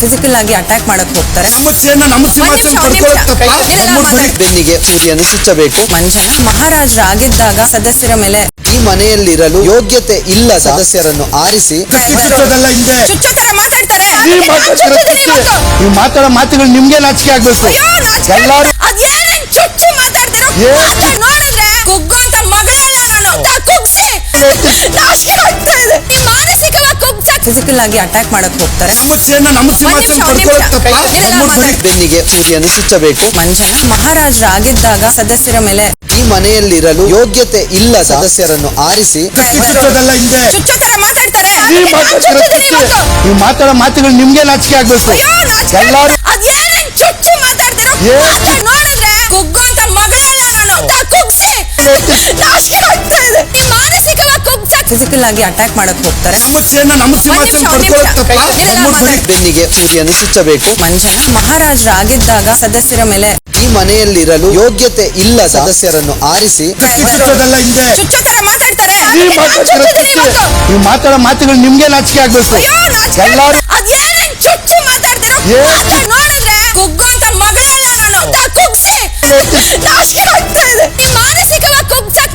Physical ಆಗಿ attack ಮಾಡಕ್ ಹೋಗ್ತಾರೆ. ಬೆನ್ನಿಗೆ ಸೂರ್ಯನು ಚುಚ್ಚಬೇಕು ಮಂಜನ ಮಹಾರಾಜರಾಗಿದ್ದಾಗ ಸದಸ್ಯರ ಮೇಲೆ ಈ ಮನೆಯಲ್ಲಿರಲು ಯೋಗ್ಯತೆ ಇಲ್ಲ ಸದಸ್ಯರನ್ನು ಆರಿಸಿ. ಕತ್ತಿ ಚುಚ್ಚೋದಲ್ಲ ಹಿಂದೆ ಚುಚ್ಚೋ ತರ ಮಾತಾಡ್ತಾರೆ ನೀವ್. ಮಾತಾಡೋ ಮಾತುಗಳು ನಿಮ್ಗೆ ನಾಚಿಕೆ ಆಗ್ಬೇಕು. ಎಲ್ಲಾರು ಆಗ್ತಿದೆ. ಅದೇನೇನ್ ಚುಚ್ಚು ಮಾತಾಡ್ತಿರೋ? ಏನ್? ಮಾತಾಡ್ ನೋಡಿದ್ರೆ ಕುಗ್ಗೋಂತ ಮಗಳಲ್ಲ ನಾನು ಕುಗ್ಸಿ. ನಾಚಿಕೆ ಫಿಸಿಕಲ್ ಆಗಿ ಅಟ್ಯಾಕ್ ಮಾಡಕ್ ಹೋಗ್ತಾರೆ. ಸಮಸ್ಯೆಯನ್ನ ನಮ್ಮ ಸಿಂಹಾಸನ ಒಂದ್ ತಪ್ಪಾ? ಬೆನ್ನಿಗೆ ಚುಚ್ಚಬೇಕು ಮಹಾರಾಜರಾಗಿದ್ದಾಗ ಸದಸ್ಯರ ಮೇಲೆ ಈ ಮನೆಯಲ್ಲಿರಲು ಯೋಗ್ಯತೆ ಇಲ್ಲ ಸದಸ್ಯರನ್ನು ಆರಿಸಿ. ಚುಚ್ಚೋದಲ್ಲ ಹಿಂದೆ. ಮಾತಾಡ್ತಾರೆ. ನೀವ್. ಮಾತಾಡೋ ಮಾತುಗಳು ನಿಮ್ಗೆ ನಾಚಿಕೆ ಆಗ್ಬೇಕು. ಎಲ್ಲರೂ ಚುಚ್ಚು ಮಾತಾಡ್ತಿರೋ? ಫಿಸಿಕಲ್ ಆಗಿ ಅಟ್ಯಾಕ್ ಮಾಡಕ್ ಹೋಗ್ತಾರೆ. ಬೆನ್ನಿಗೆ ಸೂರ್ಯನು ಚುಚ್ಚಬೇಕು ಮಂಜನ ಮಹಾರಾಜರಾಗಿದ್ದಾಗ ಸದಸ್ಯರ ಮೇಲೆ ಈ ಮನೆಯಲ್ಲಿರಲು ಯೋಗ್ಯತೆ ಇಲ್ಲ ಸದಸ್ಯರನ್ನು ಆರಿಸಿ ಮಾತಾಡ್ತಾರೆ. ನೀವ್ ಮಾತಾಡೋ ಮಾತುಗಳು ನಿಮ್ಗೆ ನಾಚಿಕೆ ಆಗ್ಬೇಕು. ಎಲ್ಲರೂ ಚುಚ್ಚು ಮಾತಾಡ್ತಿರೋ ಏನ್? ಮಾತಾಡ್ ನೋಡಿದ್ರೆ ಕುಗ್ಗೋಂತ ನಾನು ಅಂತ ಕುಗ್ಸಿ. ನಾಚಿಕೆ ಆಗ್ತಾ ಇದೆ. ಮಾನಸಿಕವಾಗಿ ಕುಗ್ಸಕ್